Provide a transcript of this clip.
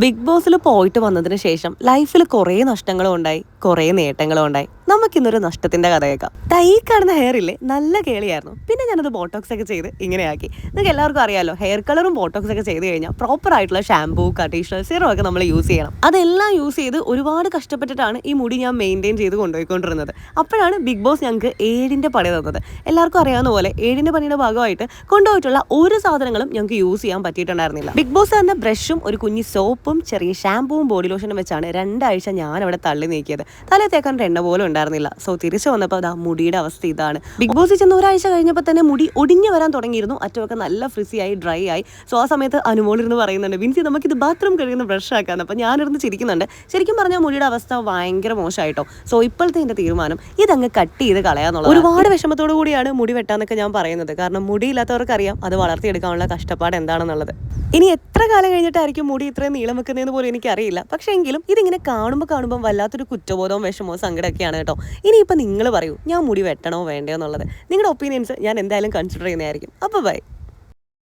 Big ബോസിൽ പോയിട്ട് വന്നതിന് ശേഷം ലൈഫിൽ കുറേ നഷ്ടങ്ങളും ഉണ്ടായി കുറേ നേട്ടങ്ങളും ഉണ്ടായി. നമുക്കിന്നൊരു നഷ്ടത്തിന്റെ കഥ കേൾക്കാം. ദാ കാണുന്ന ഹെയർ ഇല്ലേ നല്ല കേളിയായിരുന്നു. പിന്നെ ഞാനത് ബോട്ടോക്സ് ഒക്കെ ചെയ്ത് ഇങ്ങനെയാക്കി. നിങ്ങൾക്ക് എല്ലാവർക്കും അറിയാലോ ഹെയർ കളറും ബോട്ടോക്സ് ഒക്കെ ചെയ്ത് കഴിഞ്ഞാൽ പ്രോപ്പർ ആയിട്ടുള്ള ഷാമ്പൂ കണ്ടീഷണർ സീറോ ഒക്കെ നമ്മൾ യൂസ് ചെയ്യണം. അതെല്ലാം യൂസ് ചെയ്ത് ഒരുപാട് കഷ്ടപ്പെട്ടിട്ടാണ് ഈ മുടി ഞാൻ മെയിന്റെയിൻ ചെയ്ത് കൊണ്ടുപോയിക്കൊണ്ടിരുന്നത്. അപ്പോഴാണ് ബിഗ് ബോസ് ഞങ്ങൾക്ക് ഏഴിന്റെ പണി തന്നത്. എല്ലാവർക്കും അറിയാവുന്ന പോലെ ഏഴിന്റെ പണിയുടെ ഭാഗമായിട്ട് കൊണ്ടുപോയിട്ടുള്ള ഒരു സാധനങ്ങളും ഞങ്ങൾക്ക് യൂസ് ചെയ്യാൻ പറ്റിയിട്ടുണ്ടായിരുന്നില്ല. ബിഗ് ബോസ് തന്ന ബ്രഷും ഒരു കുഞ്ഞി സോപ്പും ചെറിയ ഷാമ്പൂവും ബോഡി ലോഷനും വെച്ചാണ് രണ്ടാഴ്ച ഞാൻ അവിടെ തള്ളി നീക്കിയത്. തലേ തേക്കാൻ എണ്ണ പോലും ഉണ്ടായിരുന്നില്ല. സോ തിരിച്ചു വന്നപ്പോൾ അതാ മുടിയുടെ അവസ്ഥ ഇതാണ്. ബിഗ് ബോസിൽ ചെന്ന് ഒരാഴ്ച കഴിഞ്ഞപ്പോൾ തന്നെ മുടി ഒടിഞ്ഞു വരാൻ തുടങ്ങിയിരുന്നു. അറ്റമൊക്കെ നല്ല ഫ്രിസി ആയി ഡ്രൈ ആയി. സോ ആ സമയത്ത് അനുമോളിരുന്ന് പറയുന്നുണ്ട് വിൻസി നമുക്കിത് ബാത്റൂം കഴിയുന്ന ബ്രഷ് ആക്കാന്ന്. അപ്പം ഞാനിരുന്ന് ചിരിക്കുന്നുണ്ട്. ശരിക്കും പറഞ്ഞാൽ മുടിയുടെ അവസ്ഥ ഭയങ്കര മോശമായിട്ടോ സോ ഇപ്പോഴത്തെ എന്റെ തീരുമാനം ഇതങ്ങ് കട്ട് ചെയ്ത് കളയാന്നുള്ളത് ഒരുപാട് വിഷമത്തോടു കൂടിയാണ് മുടി വെട്ടാന്നൊക്കെ ഞാൻ പറയുന്നത്. കാരണം മുടിയില്ലാത്തവർക്കറിയാം അത് വളർത്തിയെടുക്കാനുള്ള കഷ്ടപ്പാട് എന്താണെന്നുള്ളത്. ഇനി എത്ര കാലം കഴിഞ്ഞിട്ടായിരിക്കും മുടി ഇത്രയും നീളം വെക്കുന്നതെന്ന് പോലും എനിക്കറിയില്ല. പക്ഷേ എങ്കിലും ഇതിങ്ങനെ കാണുമ്പോൾ കാണുമ്പോൾ വല്ലാത്തൊരു കുറ്റബോധവും വിഷമവും സങ്കടമൊക്കെയാണ് കേട്ടോ. ഇനിയിപ്പോൾ നിങ്ങൾ പറയൂ ഞാൻ മുടി വെട്ടണോ വേണ്ടയോ എന്നുള്ളത്. നിങ്ങളുടെ ഒപ്പീനിയൻസ് ഞാൻ എന്തായാലും കൺസിഡർ ചെയ്യുന്നതായിരിക്കും. അപ്പോൾ ബൈ